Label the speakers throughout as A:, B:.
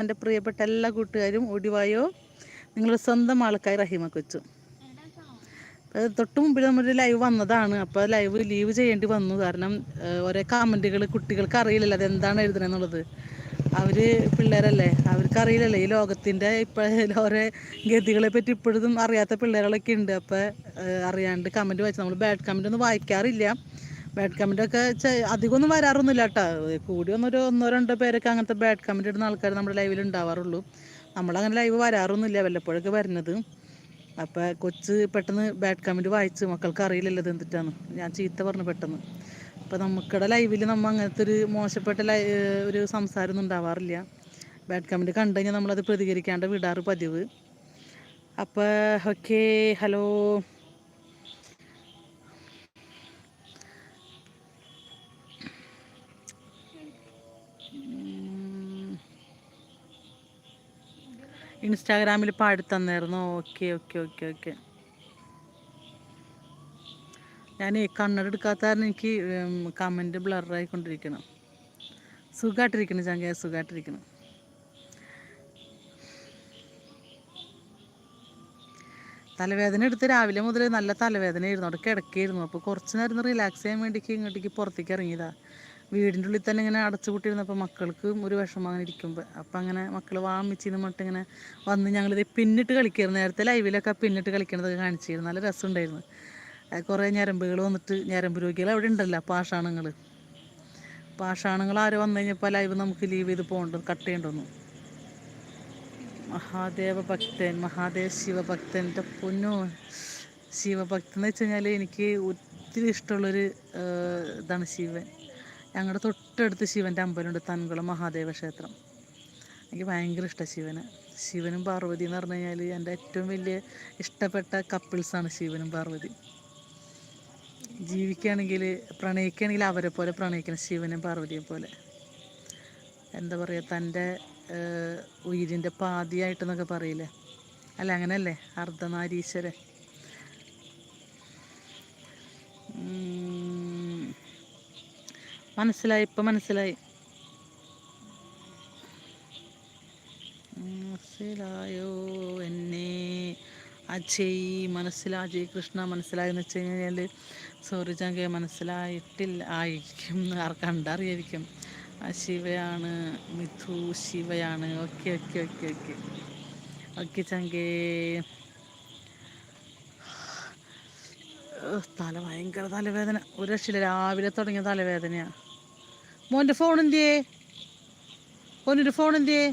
A: എന്റെ പ്രിയപ്പെട്ട എല്ലാ കൂട്ടുകാരും ഒടിവായോ നിങ്ങളുടെ സ്വന്തം ആൾക്കാർ റഹീമ കൊച്ചു. തൊട്ട് മുമ്പിൽ നമ്മുടെ ലൈവ് വന്നതാണ്. അപ്പോൾ ലൈവ് ലീവ് ചെയ്യേണ്ടി വന്നു. കാരണം ഓരോ കമന്റുകൾ കുട്ടികൾക്ക് അറിയില്ലല്ലോ. അതെന്താണ് എഴുതണമെന്നുള്ളത് അവർ പിള്ളേരല്ലേ? അവർക്ക് അറിയില്ലല്ലോ. ഈ ലോകത്തിന്റെ ഇപ്പോഴും ഓരോ ഗതികളെ പറ്റി ഇപ്പോഴും അറിയാത്ത പിള്ളേരുകളൊക്കെ ഉണ്ട്. അപ്പോൾ അറിയാണ്ട് കമന്റ് വായിച്ചു. നമ്മൾ ബാഡ് കമന്റ് ഒന്നും വായിക്കാറില്ല. ബാഡ് കമന്റ് ഒക്കെ ചെ- അധികമൊന്നും വരാറൊന്നുമില്ല കേട്ടോ. കൂടി വന്നൊരു ഒന്നോ രണ്ടോ പേരൊക്കെ അങ്ങനത്തെ ബാഡ് കമന്റ് ഇടുന്ന ആൾക്കാർ നമ്മുടെ ലൈവിൽ ഉണ്ടാവാറുള്ളൂ. നമ്മളങ്ങനെ ലൈവ് വരാറൊന്നുമില്ല വല്ലപ്പോഴൊക്കെ വരുന്നത്. അപ്പോൾ കൊച്ച് പെട്ടെന്ന് ബാഡ് കമന്റ് വായിച്ച് മക്കൾക്ക് അറിയില്ലല്ലോ ഇത് എന്തിട്ടാണ് ഞാൻ ചീത്ത പറഞ്ഞു പെട്ടെന്ന്. അപ്പോൾ നമുക്കിടെ ലൈവിൽ നമ്മൾ അങ്ങനത്തെ ഒരു മോശപ്പെട്ട ലൈ ഒരു സംസാരമൊന്നും ഉണ്ടാവാറില്ല. ബാഡ് കമന്റ് കണ്ടു കഴിഞ്ഞാൽ നമ്മളത് പ്രതികരിക്കാണ്ട് വിടാറ് പതിവ്. അപ്പോൾ ഓക്കേ ഹലോ ഇൻസ്റ്റാഗ്രാമിൽ പാടി തന്നായിരുന്നു ഓക്കെ ഓക്കെ ഓക്കെ ഓക്കെ. ഞാൻ കണ്ണട എടുക്കാത്ത കാരണം എനിക്ക് കമന്റ് ബ്ലറായിക്കൊണ്ടിരിക്കണം. സുഖമായിട്ടിരിക്കണം ചങ്ക സുഖമായിട്ടിരിക്കണം തലവേദന എടുത്ത് രാവിലെ മുതൽ നല്ല തലവേദനയായിരുന്നു. അവിടെ കിടക്കായിരുന്നു. അപ്പോൾ കുറച്ച് നേരം റിലാക്സ് ചെയ്യാൻ വേണ്ടിക്ക് ഇങ്ങോട്ടേക്ക് പുറത്തേക്ക് ഇറങ്ങിയതാ. വീടിന്റെ ഉള്ളിൽ തന്നെ ഇങ്ങനെ അടച്ചു മക്കൾക്കും ഒരു വിഷമം അങ്ങനെ ഇരിക്കുമ്പോൾ അപ്പം അങ്ങനെ മക്കൾ വാമിച്ചിന്ന് പറഞ്ഞിട്ട് ഇങ്ങനെ വന്ന് ഞങ്ങളിത് പിന്നിട്ട് കളിക്കായിരുന്നു. നേരത്തെ ലൈവിലൊക്കെ പിന്നിട്ട് കളിക്കണതൊക്കെ കാണിച്ചിരുന്നു. നല്ല രസമുണ്ടായിരുന്നു. കുറേ ഞരമ്പുകൾ വന്നിട്ട് ഞരമ്പ് രോഗികൾ അവിടെ ഉണ്ടല്ലോ പാഷാണുങ്ങൾ പാഷാണുങ്ങൾ ആര് വന്നു കഴിഞ്ഞപ്പോൾ ലൈവ് നമുക്ക് ലീവ് ചെയ്ത് പോകണ്ട കട്ട് ചെയ്യണ്ടോന്നു മഹാദേവ ഭക്തൻ മഹാദേവ ശിവഭക്തന്റെ പൊന്നു. ശിവഭക്തൻ എന്ന് വെച്ച് കഴിഞ്ഞാൽ എനിക്ക് ഒത്തിരി ഇഷ്ടമുള്ളൊരു ഇതാണ് ശിവൻ. ഞങ്ങളുടെ തൊട്ടടുത്ത് ശിവന്റെ അമ്പലമുണ്ട് തൻകുളം മഹാദേവ ക്ഷേത്രം. എനിക്ക് ഭയങ്കര ഇഷ്ടമാണ് ശിവന്. ശിവനും പാർവതി എന്ന് പറഞ്ഞു കഴിഞ്ഞാൽ എന്റെ ഏറ്റവും വലിയ ഇഷ്ടപ്പെട്ട കപ്പിൾസാണ് ശിവനും പാർവതി. ജീവിക്കുകയാണെങ്കിൽ പ്രണയിക്കുകയാണെങ്കിൽ അവരെ പോലെ പ്രണയിക്കണം ശിവനും പാർവതിയെ പോലെ. എന്താ പറയുക തന്റെ ഉയിരിന്റെ പാതിയായിട്ടെന്നൊക്കെ പറയില്ലേ? അല്ല അങ്ങനെയല്ലേ അർദ്ധനാരീശ്വരൻ. മനസ്സിലായി ഇപ്പം മനസ്സിലായി. മനസ്സിലായോ എന്നെ? അജയ് മനസ്സിലാ അജയ് കൃഷ്ണ മനസ്സിലായെന്ന് വെച്ച് കഴിഞ്ഞാൽ സോറി ചങ്ക മനസ്സിലായിട്ടില്ല. ആയിരിക്കും. ആർ കണ്ടറിയായിരിക്കും. ആ ശിവയാണ് Mithu ശിവയാണ്. Okay okay okay okay. Okay ചങ്കേ തല ഭയങ്കര തലവേദന. ഒരു രക്ഷയില്ല. രാവിലെ തുടങ്ങിയ തലവേദനയാണ് മോന്റെ ഫോൺ എന്തിയേ മോനൊരു ഫോൺ എന്തിയേ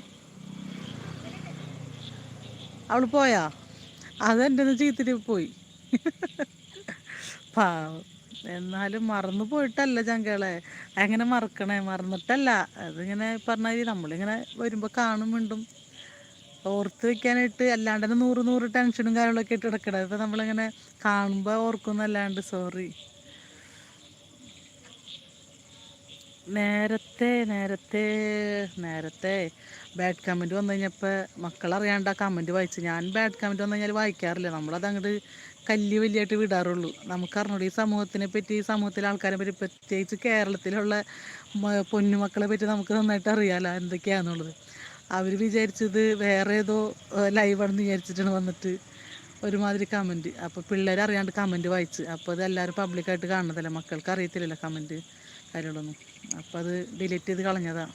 A: അവൾ പോയാ അതെന്റെ ചീത്തിട്ട് പോയി. പാവം. എന്നാലും മറന്നു പോയിട്ടല്ല ചങ്കളെ. അങ്ങനെ മറക്കണേ? മറന്നിട്ടല്ല. അതിങ്ങനെ പറഞ്ഞാൽ നമ്മളിങ്ങനെ വരുമ്പോൾ കാണും വീണ്ടും ഓർത്ത് വെക്കാനായിട്ട് അല്ലാണ്ട് തന്നെ നൂറ് നൂറ് ടെൻഷനും കാര്യങ്ങളൊക്കെ ഇട്ട് കിടക്കണം. ഇപ്പം നമ്മളിങ്ങനെ കാണുമ്പോൾ ഓർക്കുന്നല്ലാണ്ട് സോറി നേരത്തെ നേരത്തെ നേരത്തെ ബാഡ് കമന്റ് വന്നു കഴിഞ്ഞപ്പോൾ മക്കളറിയാണ്ട് ആ കമന്റ് വായിച്ചു. ഞാൻ ബാഡ് കമന്റ് വന്നു കഴിഞ്ഞാൽ വായിക്കാറില്ല. നമ്മളത് അങ്ങോട്ട് കല്ല് വലിയായിട്ട് വിടാറുള്ളൂ. നമുക്കറിഞ്ഞൂടെ ഈ സമൂഹത്തിനെ പറ്റി ഈ സമൂഹത്തിലെ ആൾക്കാരെ പറ്റി പ്രത്യേകിച്ച് കേരളത്തിലുള്ള പൊന്നുമക്കളെ പറ്റി നമുക്ക് നന്നായിട്ട് അറിയാമല്ലോ എന്തൊക്കെയാണെന്നുള്ളത് അവർ വിചാരിച്ചത് വേറെ ഏതോ ലൈവാണെന്ന് വിചാരിച്ചിട്ടാണ് വന്നിട്ട് ഒരുമാതിരി കമന്റ് അപ്പോൾ പിള്ളേരറിയാണ്ട് കമന്റ് വായിച്ച്. അപ്പോൾ അത് എല്ലാവരും പബ്ലിക്കായിട്ട് കാണുന്നതല്ലേ? മക്കൾക്ക് അറിയത്തില്ലല്ലോ കമന്റ് കാര്യങ്ങളൊന്നും. അപ്പോൾ അത് ഡിലീറ്റ് ചെയ്ത് കളഞ്ഞതാണ്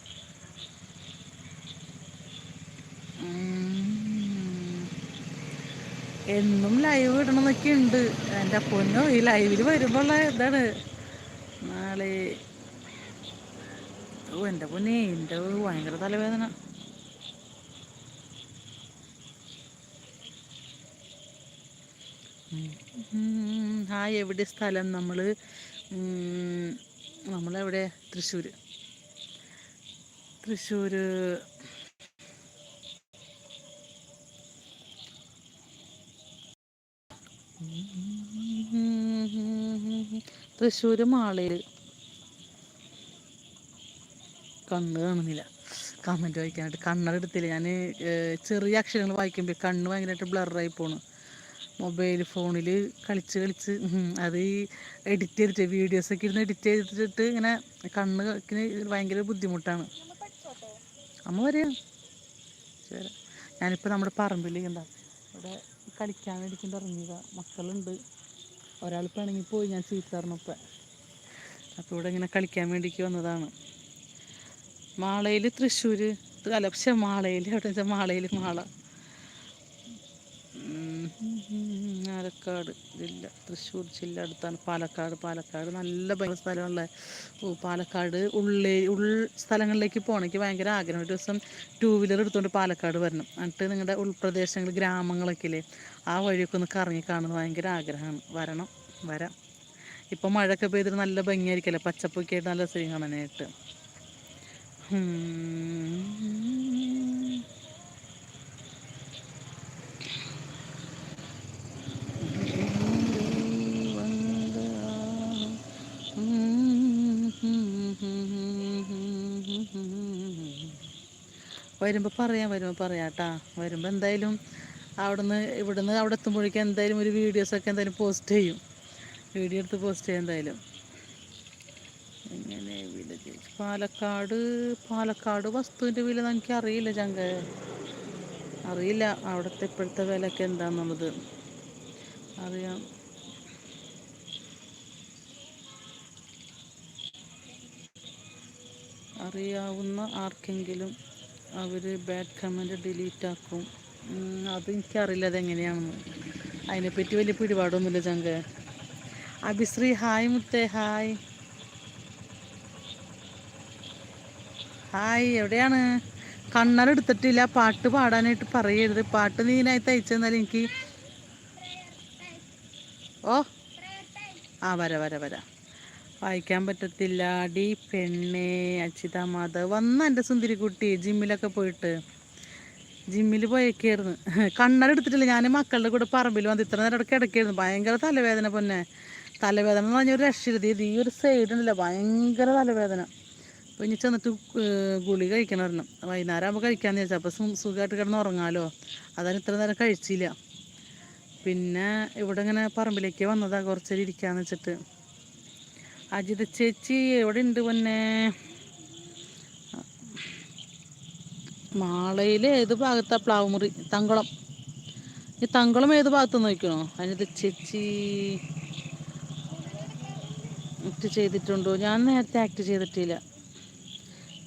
A: എന്നും ലൈവ് ഇടണമെന്നൊക്കെ ഉണ്ട് എന്റെ പൊന്നോ ഈ ലൈവിൽ വരുമ്പോൾ ഇതാണ്. നാളെ ഓ എന്റെ പൊന്നെ എന്റെ ഭയങ്കര തലവേദന. ഹായ് എവിടെ സ്ഥലം നമ്മൾ നമ്മളെവിടെ? തൃശ്ശൂർ തൃശ്ശൂർ തൃശ്ശൂർ മാളിൽ കണ്ണ് കാണുന്നില്ല. കമന്റ് വായിക്കാനായിട്ട് കണ്ണട എടുത്തില്ല. ഞാൻ ചെറിയ അക്ഷരങ്ങൾ വായിക്കുമ്പോൾ കണ്ണ് ഭയങ്കരമായിട്ട് ബ്ലറായി പോണു. മൊബൈൽ ഫോണിൽ കളിച്ച് കളിച്ച് അത് എഡിറ്റ് ചെയ്തിട്ട് വീഡിയോസൊക്കെ ഇരുന്ന് എഡിറ്റ് ചെയ്തിട്ട് ഇങ്ങനെ കണ്ണ് ക്ക് ഭയങ്കര ബുദ്ധിമുട്ടാണ്. അമ്മ വരെയാ ശരി. ഞാനിപ്പോൾ നമ്മുടെ പറമ്പിൽ എന്താ ഇവിടെ കളിക്കാൻ വേണ്ടിക്കൊണ്ട് ഇറങ്ങിയതാണ് മക്കളുണ്ട്. ഒരാൾ പിണങ്ങി പോയി ഞാൻ ചീത്ത അപ്പോൾ ഇവിടെ ഇങ്ങനെ കളിക്കാൻ വേണ്ടിക്ക് വന്നതാണ്. മാളയിൽ തൃശ്ശൂർ അല്ല പക്ഷെ മാളയിൽ എവിടെ വെച്ചാൽ മാളയിൽ മാള. ആലക്കാട് ജില്ല. തൃശ്ശൂർ ജില്ല അടുത്താണ് പാലക്കാട്. പാലക്കാട് നല്ല ഭയങ്കര സ്ഥലമുള്ള പാലക്കാട് ഉള്ളേ ഉൾ സ്ഥലങ്ങളിലേക്ക് പോകണം. എനിക്ക് ഭയങ്കര ആഗ്രഹം. ഒരു ദിവസം ടൂ വീലർ എടുത്തുകൊണ്ട് പാലക്കാട് വരണം. എന്നിട്ട് നിങ്ങളുടെ ഉൾപ്രദേശങ്ങൾ ഗ്രാമങ്ങളൊക്കെ ഇല്ലേ ആ വഴിയൊക്കെ ഒന്ന് കറങ്ങി കാണുന്നത് ഭയങ്കര ആഗ്രഹമാണ്. വരണം. വരാം. ഇപ്പം മഴയൊക്കെ പെയ്തിട്ട് നല്ല ഭംഗിയായിരിക്കല്ലേ? പച്ചപ്പൊക്കെ ആയിട്ട് നല്ല രസം കാണാനായിട്ട്. വരുമ്പോൾ പറയാം വരുമ്പോൾ പറയാം കേട്ടാ വരുമ്പോൾ എന്തായാലും അവിടുന്ന് ഇവിടുന്ന് അവിടെ എത്തുമ്പോഴേക്കും എന്തായാലും ഒരു വീഡിയോസൊക്കെ എന്തായാലും പോസ്റ്റ് ചെയ്യും. വീഡിയോ എടുത്ത് പോസ്റ്റ് ചെയ്യാം എന്തായാലും. എങ്ങനെ വില പാലക്കാട് പാലക്കാട് വസ്തുവിന്റെ വില എനിക്ക് അറിയില്ല ചങ്ക. അറിയില്ല അവിടുത്തെ ഇപ്പോഴത്തെ വിലയൊക്കെ എന്താണെന്നുള്ളത് അറിയാം. അറിയാവുന്ന ആർക്കെങ്കിലും അവർ ബാഡ് കമന്റ് ഡിലീറ്റ് ആക്കും. ഉം, അത് എനിക്കറിയില്ല അതെങ്ങനെയാണെന്ന്. അതിനെപ്പറ്റി വലിയ പിടിപാടൊന്നുമില്ല ചങ്ക. അഭിശ്രീ ഹായ് മുത്തേ ഹായ് ഹായ് എവിടെയാണ്? കണ്ണറെടുത്തിട്ടില്ല പാട്ട് പാടാനായിട്ട് പറയരുത്. പാട്ട് നീനായി തയ്ച്ചെന്നാലും എനിക്ക് ഓ? ആ വര വര വര. വായിക്കാൻ പറ്റത്തില്ല. ഡി പെണ്ണേ അച്ഛിത മാധവ്. വന്ന എന്റെ സുന്ദരിക്കുട്ടി ജിമ്മിലൊക്കെ പോയിട്ട്. ജിമ്മിൽ പോയേക്കായിരുന്നു. കണ്ണടെടുത്തിട്ടില്ല ഞാൻ മക്കളുടെ കൂടെ പറമ്പിൽ വന്ന് ഇത്ര നേരം ഇടയ്ക്ക് ഇടയ്ക്കായിരുന്നു ഭയങ്കര തലവേദന പൊന്നെ. തലവേദന എന്ന് പറഞ്ഞ ഒരു രക്ഷരുത് ഈ ഒരു സൈഡ് ഉണ്ടല്ലോ. ഭയങ്കര തലവേദന. അപ്പോൾ ഇനി ചെന്നിട്ട് ഗുളി കഴിക്കണം ഒരെണ്ണം വൈകുന്നേരം ആകുമ്പോൾ കഴിക്കാമെന്ന് വിചാരിച്ചു. അപ്പോൾ സുഖമായിട്ട് കിടന്ന് ഉറങ്ങാമല്ലോ അതാണ് ഇത്ര നേരം കഴിച്ചില്ല. പിന്നെ ഇവിടെ ഇങ്ങനെ പറമ്പിലേക്ക് വന്നതാ. കുറച്ചേരി ഇരിക്കാന്ന് വെച്ചിട്ട്. അജിത ചേച്ചി എവിടെ ഉണ്ട് പൊന്നെ? മാളയിൽ ഏത് ഭാഗത്താ പ്ലാവുമുറി? തങ്കുളം. ഈ തങ്കളം ഏത് ഭാഗത്ത് നോക്കണോ അജിത ചേച്ചി ആക്ട് ചെയ്തിട്ടുണ്ടോ? ഞാൻ നേരത്തെ ആക്ട് ചെയ്തിട്ടില്ല.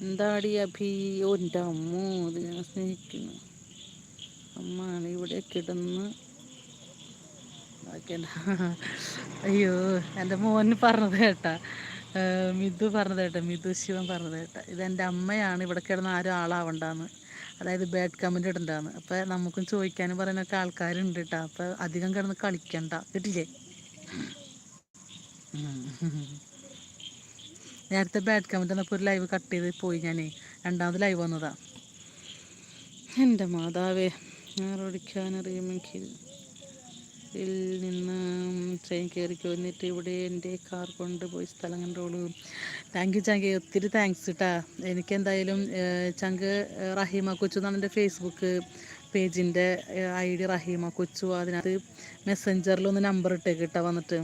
A: എന്താടി അഭി? ഓ എന്റെ അമ്മോ അത് ഞാൻ സ്നേഹിക്കുന്നു. അമ്മ ഇവിടെ കിടന്ന് അയ്യോ എന്റെ മോന് പറഞ്ഞത് കേട്ടാ. മിഥു പറഞ്ഞത് കേട്ടാ മിഥു ശിവൻ പറഞ്ഞത് കേട്ടാ. എന്റെ അമ്മയാണ് ഇവിടെ കിടന്ന് ആരും ആളാവണ്ടാന്ന്. അതായത് ബാഡ് കമന്റ് ഇടണ്ടാന്ന്. അപ്പോൾ നമുക്കും ചോദിക്കാനും പറയാനൊക്കെ ആൾക്കാരുണ്ട് കേട്ടോ. അപ്പോൾ അധികം കിടന്ന് കളിക്കണ്ട. കേട്ടില്ലേ? നേരത്തെ ബാഡ് കമന്റ് വന്നപ്പോൾ ഒരു ലൈവ് കട്ട് ചെയ്ത് പോയി ഞാനേ. രണ്ടാമത് ലൈവ് വന്നതാ. എന്റെ മാതാവേ ഞാറോടിക്കാനറിയുമെങ്കിൽ ിൽ നിന്ന് ട്രെയിൻ കയറി വന്നിട്ട് ഇവിടെ എന്റെ കാർ കൊണ്ടുപോയി സ്ഥലം കണ്ടോളൂ. താങ്ക് യു ചങ്ക് ഒത്തിരി താങ്ക്സ് കേട്ടാ എനിക്കെന്തായാലും ചങ്ക് റഹീമ കൊച്ചു എന്നാണ് എന്റെ ഫേസ്ബുക്ക് പേജിന്റെ ഐ ഡി റഹീമ കൊച്ചു. അതിനകത്ത് മെസ്സഞ്ചറിലൊന്ന് നമ്പർ ഇട്ടേക്ക് കേട്ടോ വന്നിട്ട്.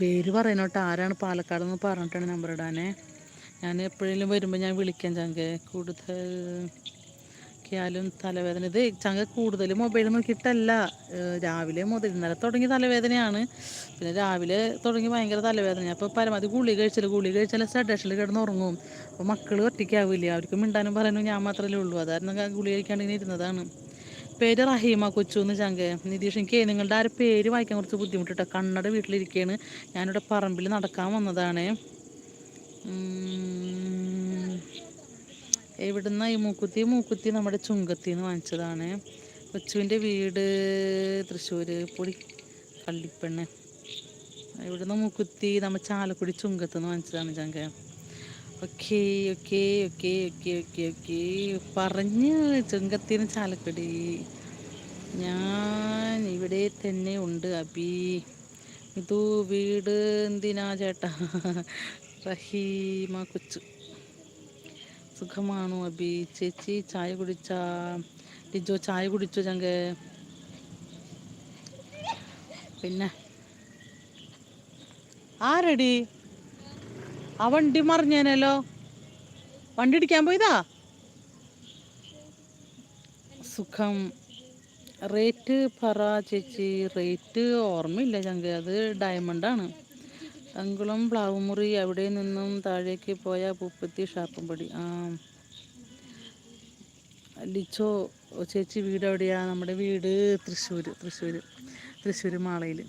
A: പേര് പറയണോട്ടോ ആരാണ് പാലക്കാട് എന്ന് പറഞ്ഞിട്ടാണ് നമ്പർ ഇടാനേ. ഞാൻ എപ്പോഴെങ്കിലും വരുമ്പോൾ ഞാൻ വിളിക്കാം ചങ്ക. കൂടുതൽ ാലും തലവേദന. ഇത് ചങ്ക കൂടുതൽ മൊബൈൽ നോക്കിയിട്ടല്ല രാവിലെ മുതൽ ഇന്നലെ തുടങ്ങി തലവേദനയാണ്. പിന്നെ രാവിലെ തുടങ്ങി ഭയങ്കര തലവേദനയാണ്. അപ്പോൾ പരമാവധി ഗുളി കഴിച്ചാൽ ഗുളി കഴിച്ചാൽ സെഡേഷനിൽ കിടന്ന് ഉറങ്ങും. അപ്പോൾ മക്കൾ ഒറ്റയ്ക്കാവില്ല. അവർക്ക് മിണ്ടാനും പറയാനും ഞാൻ മാത്രമല്ലേ ഉള്ളൂ. അതായിരുന്നു ഗുളി കഴിക്കാണ്ട് ഇങ്ങനെ ഇരുന്നതാണ്. പേര് റഹീമ കൊച്ചു എന്ന് ചങ്ക. നിതീഷ് എനിക്ക് നിങ്ങളുടെ ആ പേര് വായിക്കാൻ കുറച്ച് ബുദ്ധിമുട്ടിട്ടോ കണ്ണട വീട്ടിലിരിക്കുകയാണ് ഞാനിവിടെ പറമ്പിൽ നടക്കാൻ വന്നതാണ്. ഉം. എവിടുന്ന ഈ മൂക്കുത്തി മൂക്കുത്തി നമ്മുടെ ചുങ്കത്തിൽ നിന്ന് വാങ്ങിച്ചതാണ്. കൊച്ചുവിന്റെ വീട് തൃശ്ശൂർ പൊടി കള്ളിപ്പെണ്ണ്. ഇവിടുന്ന് മൂക്കുത്തി നമ്മൾ ചാലക്കുടി ചുങ്കത്ത് നിന്ന് വാങ്ങിച്ചതാണ് ചങ്ക. Okay okay okay okay okay okay. പറഞ്ഞ് ചുങ്കത്തിന് ചാലക്കുടി. ഞാൻ ഇവിടെ തന്നെ ഉണ്ട് അബി. ഇതു വീട് എന്തിനാ ചേട്ടാ? റഹീമ കൊച്ചു. സുഖമാണോ അബി? ചേച്ചി ചായ കുടിച്ചാ ലിജോ ചായ കുടിച്ചോ ചങ്ക. പിന്നെ? ആരടി? ആ വണ്ടി മറിഞ്ഞേനല്ലോ. വണ്ടി ഇടിക്കാൻ പോയതാ? സുഖം. റേറ്റ് പറ ചേച്ചി. റേറ്റ് ഓർമ്മയില്ല ചങ്ക. അത് ഡയമണ്ടാണ് അങ്കുളം പ്ലാവുമുറി അവിടെ നിന്നും താഴേക്ക് പോയ പൂപ്പത്തി ഷാപ്പുംപടി. ആ ലിച്ചോ ചേച്ചി വീട് എവിടെയാ നമ്മുടെ വീട് തൃശ്ശൂർ തൃശ്ശൂർ തൃശ്ശൂർ മാളയിൽ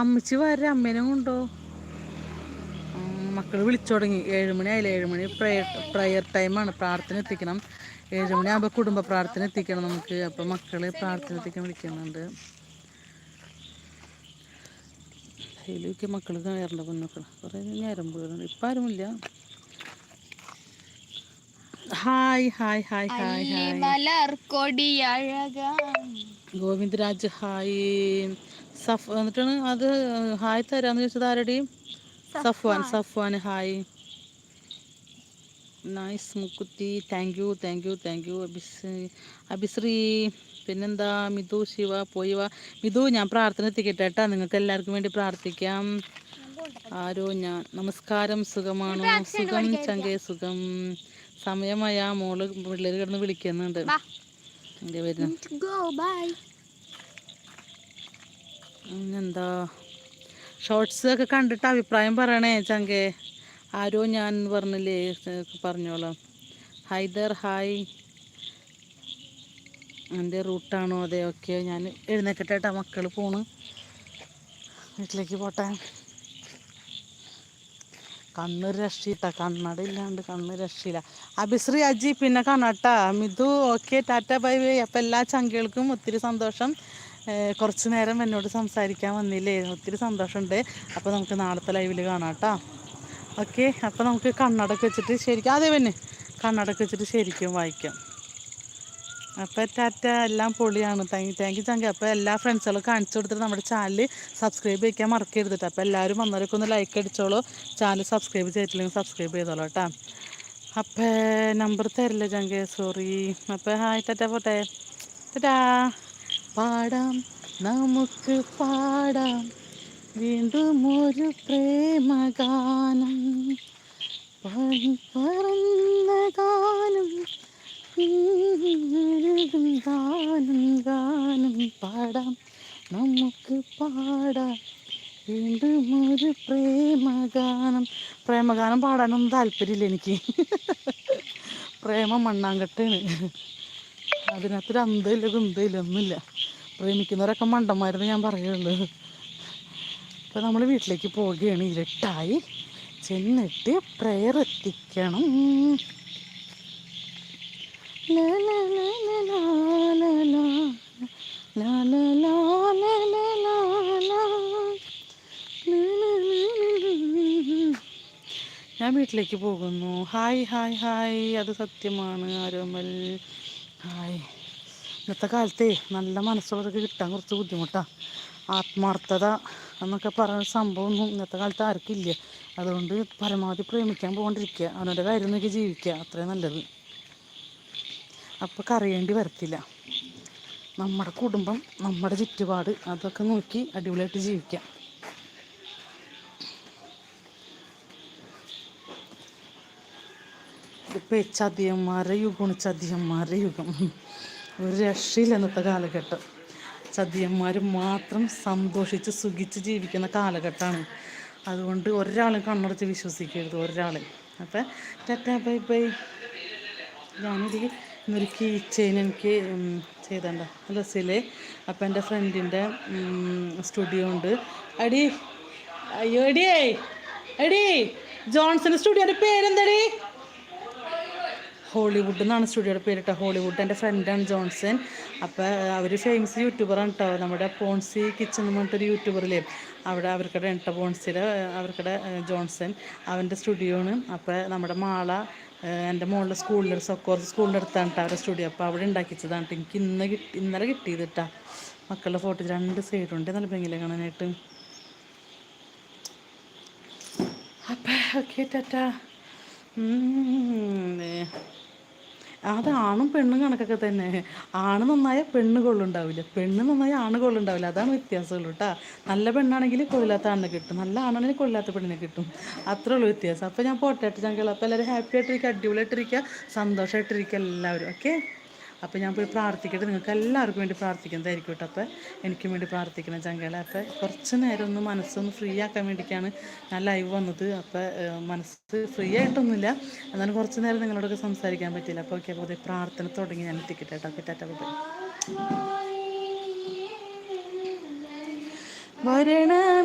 A: അമ്മച്ചി വരെ. അമ്മേനെ കൊണ്ടോ? മക്കൾ വിളിച്ചു തുടങ്ങി. ഏഴുമണി ആയില്ല? ഏഴുമണി പ്രയർ പ്രയർ ടൈമാണ് പ്രാർത്ഥന എത്തിക്കണം. ഏഴുമണി ആകുമ്പോൾ കുടുംബ പ്രാർത്ഥന എത്തിക്കണം നമുക്ക്. അപ്പോൾ മക്കൾ പ്രാർത്ഥന എത്തിക്കാൻ വിളിക്കുന്നുണ്ട്. ഡെയിലിക്ക് മക്കൾ കയറേണ്ട കുഞ്ഞുക്കൾ കുറേ ഞരമ്പ് ഇപ്പം ആരുമില്ല. Hi hi hi hi hi. Govindaraj hi. സഫ് എന്നിട്ടാണ് അത് ഹായ് തരാന്ന് ചോദിച്ചത് ആരുടെയും? Safwan. Safwan hi. Nice മുക്കുത്തി thank you thank you thank you Abhishree Abhishree പിന്നെന്താ? മിതു ശിവ പോയി വാ മിതു ഞാൻ പ്രാർത്ഥന എത്തിക്കട്ടെ കേട്ടാ. നിങ്ങൾക്ക് എല്ലാവർക്കും വേണ്ടി പ്രാർത്ഥിക്കാം. ആരോ ഞാൻ. നമസ്കാരം സുഖമാണോ? സുഖം ചങ്കേ സുഖം. സമയമായ മോൾ പിള്ളേർ കിടന്ന് വിളിക്കുന്നുണ്ട്. എന്താ ഷോർട്സ് ഒക്കെ കണ്ടിട്ട് അഭിപ്രായം പറയണേ ചങ്കേ. ആരോ ഞാൻ പറഞ്ഞില്ലേ പറഞ്ഞോളാം. ഹൈദർ ഹായ്. എന്റെ റൂട്ടാണോ അതെ ഓക്കെ. ഞാൻ എഴുന്നേക്കട്ടെ മക്കൾ പോണ്. വീട്ടിലേക്ക് പോട്ടെ. കണ്ണ് രക്ഷയിട്ട കണ്ണട ഇല്ലാണ്ട് കണ്ണ് രക്ഷയില്ല. അഭിശ്രീ അജി പിന്നെ കണ്ണട്ട Mithu okay tata bye bye. അപ്പം എല്ലാ ചങ്കികൾക്കും ഒത്തിരി സന്തോഷം. കുറച്ച് നേരം എന്നോട് സംസാരിക്കാൻ വന്നില്ലേ? ഒത്തിരി സന്തോഷമുണ്ട്. അപ്പോൾ നമുക്ക് നാളത്തെ ലൈവിൽ കാണാം ഓക്കെ അപ്പോൾ നമുക്ക് കണ്ണടക്ക് വെച്ചിട്ട് ശരിക്കും അതേ പിന്നെ കണ്ണടക്ക് വെച്ചിട്ട് ശരിക്കും വായിക്കാം. അപ്പോൾ ടാറ്റ എല്ലാം പൊളിയാണ്. Thank thank you thank you അപ്പോൾ എല്ലാ ഫ്രണ്ട്സുകളും കാണിച്ചു കൊടുത്തിട്ട് നമ്മുടെ ചാനൽ സബ്സ്ക്രൈബ് ചെയ്യാൻ മറക്കരുത് കേട്ടോ അപ്പോൾ എല്ലാവരും വന്നവരൊക്കെ ഒന്ന് ലൈക്ക് അടിച്ചോളൂ. ചാനൽ സബ്സ്ക്രൈബ് ചെയ്തിട്ടില്ലെങ്കിൽ സബ്സ്ക്രൈബ് ചെയ്തോളൂ കേട്ടോ അപ്പോൾ നമ്പർ തരില്ല ജങ്കെ സോറി അപ്പോൾ ഹായ് ടാറ്റ പോട്ടെ. ടാറ്റാ. പാടാം നമുക്ക് പാടാം. വീണ്ടും ഒരു പ്രേമഗാനം പറന്ന ഗാനം ഗാനം ഗാനം പാടാം. നമുക്ക് പാടാം. വീണ്ടും ഒരു പ്രേമഗാനം. പ്രേമഗാനം പാടാനൊന്നും താല്പര്യമില്ല എനിക്ക്. പ്രേമം മണ്ണാങ്കട്ടാണ്. അതിനകത്തൊരു അന്തമില്ല കുന്തമില്ല ഒന്നുമില്ല. പ്രേമിക്കുന്നവരൊക്കെ മണ്ടന്മാരെന്ന് ഞാൻ പറയുള്ളൂ. അപ്പോൾ നമ്മൾ വീട്ടിലേക്ക് പോവുകയാണ് ഇരട്ടായി ചെന്നിട്ട് പ്രയർ എത്തിക്കണം ഞാൻ വീട്ടിലേക്ക് പോകുന്നു ഹായ് ഹായ് ഹായ് അത് സത്യമാണ് ആരോമൽ ഹായ് ഇന്നത്തെ കാലത്തെ നല്ല മനസ്സുള്ളവർക്ക് കിട്ടാൻ കുറച്ച് ബുദ്ധിമുട്ടാണ് ആത്മാർത്ഥത എന്നൊക്കെ പറയുന്ന സംഭവമൊന്നും ഇന്നത്തെ കാലത്ത് ആർക്കില്ല. അതുകൊണ്ട് പരമാവധി പ്രേമിക്കാൻ പോകൊണ്ടിരിക്കുക. അവനവന്റെ കാര്യം നോക്കി ജീവിക്കുക. അത്രയും നല്ലത്. അപ്പോൾ കറിയേണ്ടി വരത്തില്ല. നമ്മുടെ കുടുംബം നമ്മുടെ ചുറ്റുപാട് അതൊക്കെ നോക്കി അടിപൊളിയായിട്ട് ജീവിക്കാം ഇപ്പോൾ ചതിയന്മാരെ യുഗമാണ്. ചതിയന്മാരുടെ യുഗം. ഒരു രക്ഷയില്ല ഇന്നത്തെ കാലഘട്ടം. ചതിയന്മാർ മാത്രം സന്തോഷിച്ച് സുഖിച്ച് ജീവിക്കുന്ന കാലഘട്ടമാണ്. അതുകൊണ്ട് ഒരാൾ കണ്ണടച്ച് വിശ്വസിക്കരുത് ഒരാൾ അപ്പം ടാറ്റാ ബൈ ബൈ. ഞാനൊരു ഇന്നൊരു കീ ചെയിൻ എനിക്ക് ചെയ്തണ്ട. ഡ്രസ്സിൽ അപ്പം എന്റെ ഫ്രണ്ടിന്റെ സ്റ്റുഡിയോ ഉണ്ട്. അടി അയ്യോ എടിയേ എടി ജോൺസൺ സ്റ്റുഡിയോന്റെ പേരെന്തടി? ഹോളിവുഡ് എന്നാണ് സ്റ്റുഡിയോയുടെ പേര് കേട്ടോ ഹോളിവുഡ് എന്റെ ഫ്രണ്ടാണ് ജോൺസൺ അപ്പോൾ അവർ ഫേമസ് യൂട്യൂബറാണ് കേട്ടോ നമ്മുടെ പോൺസി കിച്ചൺ എന്ന് പറഞ്ഞിട്ടൊരു യൂട്യൂബറിലേ അവിടെ അവർക്കടെ എണ്ണ പോൺസിയുടെ അവർക്കടെ ജോൺസൺ അവന്റെ സ്റ്റുഡിയോ ആണ്. അപ്പോൾ നമ്മുടെ മാള എന്റെ മോളുടെ സ്കൂളിൽ സൊക്കോർ സ്കൂളിന്റെ അടുത്താണ് കേട്ടോ അവരുടെ സ്റ്റുഡിയോ അപ്പോൾ അവിടെ ഉണ്ടാക്കിച്ചതാണ് എനിക്ക് ഇന്ന് കിട്ടി ഇന്നലെ കിട്ടിയത് കേട്ടോ മക്കളുടെ ഫോട്ടോ രണ്ട് സൈഡുണ്ട് നല്ല ഭംഗിയിലെ കാണാനായിട്ട്. അപ്പം ഓക്കെ ടാറ്റ. അത് ആണും പെണ്ണും കണക്കൊക്കെ തന്നെ. ആണ് നന്നായ പെണ്ണ് കൊള്ളുണ്ടാവില്ല. പെണ്ണ് നന്നായ ആണ് കൊള്ളുണ്ടാവില്ല. അതാണ് വ്യത്യാസമുള്ളൂ കേട്ടോ. നല്ല പെണ്ണാണെങ്കിൽ കൊള്ളില്ലാത്ത ആണിനെ കിട്ടും. നല്ല ആണാണെങ്കിൽ കൊള്ളില്ലാത്ത പെണ്ണിനെ കിട്ടും. അത്രേ ഉള്ളൂ വ്യത്യാസം. അപ്പോൾ ഞാൻ പോട്ടെ ചങ്കൾ അപ്പോൾ എല്ലാവരും ഹാപ്പി ആയിട്ടിരിക്കുക അടിപൊളിയായിട്ടിരിക്കുക സന്തോഷമായിട്ടിരിക്കുക എല്ലാവരും. ഓക്കെ അപ്പോൾ ഞാൻ പോയി പ്രാർത്ഥിക്കട്ടെ. നിങ്ങൾക്ക് എല്ലാവർക്കും വേണ്ടി പ്രാർത്ഥിക്കുന്നതായിരിക്കും കേട്ടോ അപ്പോൾ എനിക്കും വേണ്ടി പ്രാർത്ഥിക്കണം ചങ്കള അപ്പോൾ കുറച്ച് നേരം ഒന്ന് മനസ്സൊന്ന് ഫ്രീ ആക്കാൻ വേണ്ടിയിട്ടാണ് ഞാൻ ലൈവ് വന്നത്. അപ്പോൾ മനസ്സ് ഫ്രീ ആയിട്ടൊന്നുമില്ല. എന്നാലും കുറച്ച് നേരം നിങ്ങളോടൊക്കെ സംസാരിക്കാൻ പറ്റില്ല അപ്പോൾ ഓക്കെ അപ്പോൾ പ്രാർത്ഥന തുടങ്ങി. ഞാൻ എത്തിക്കട്ടെ കേട്ടോ ഓക്കെ ടാറ്റ ബൈ. വരണമേ